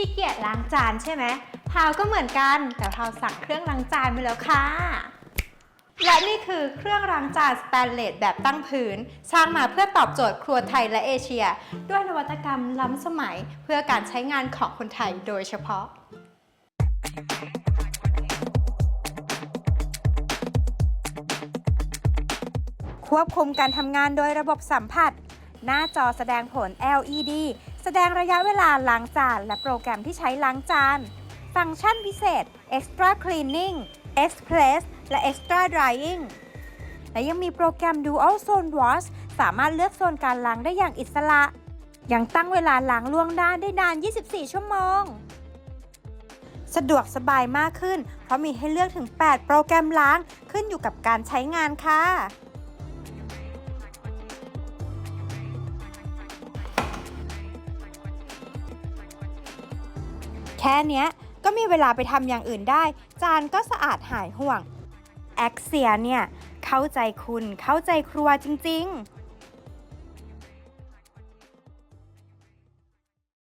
ขี้เกียจล้างจานใช่ไหมพาวก็เหมือนกัน แต่พาวสั่งเครื่องล้างจานไปแล้วค่ะ และนี่คือเครื่องล้างจานสแตนเลสแบบตั้งพื้น สร้างมาเพื่อตอบโจทย์ครัวไทยและเอเชีย ด้วยนวัตกรรมล้ำสมัยเพื่อการใช้งานของคนไทยโดยเฉพาะควบคุมการทำงานโดยระบบสัมผัส หน้าจอแสดงผล LED แสดงระยะเวลาล้างจานและโปรแกรมที่ใช้ล้างจาน ฟังก์ชันพิเศษ Extra Cleaning Express และ Extra Drying และยังมีโปรแกรม Dual Zone Wash สามารถเลือกโซนการล้างได้อย่างอิสระ ยังตั้งเวลาล้างล่วงหน้าได้นาน 24 ชั่วโมง สะดวกสบายมากขึ้น เพราะมีให้เลือกถึง 8 โปรแกรมล้างขึ้นอยู่กับการใช้งานค่ะ แค่เนี้ยก็มีเวลาไปทำอย่างอื่นได้ จานก็สะอาดหายห่วง แอคเซียเนี่ย เข้าใจคุณเข้าใจครัวจริง ๆ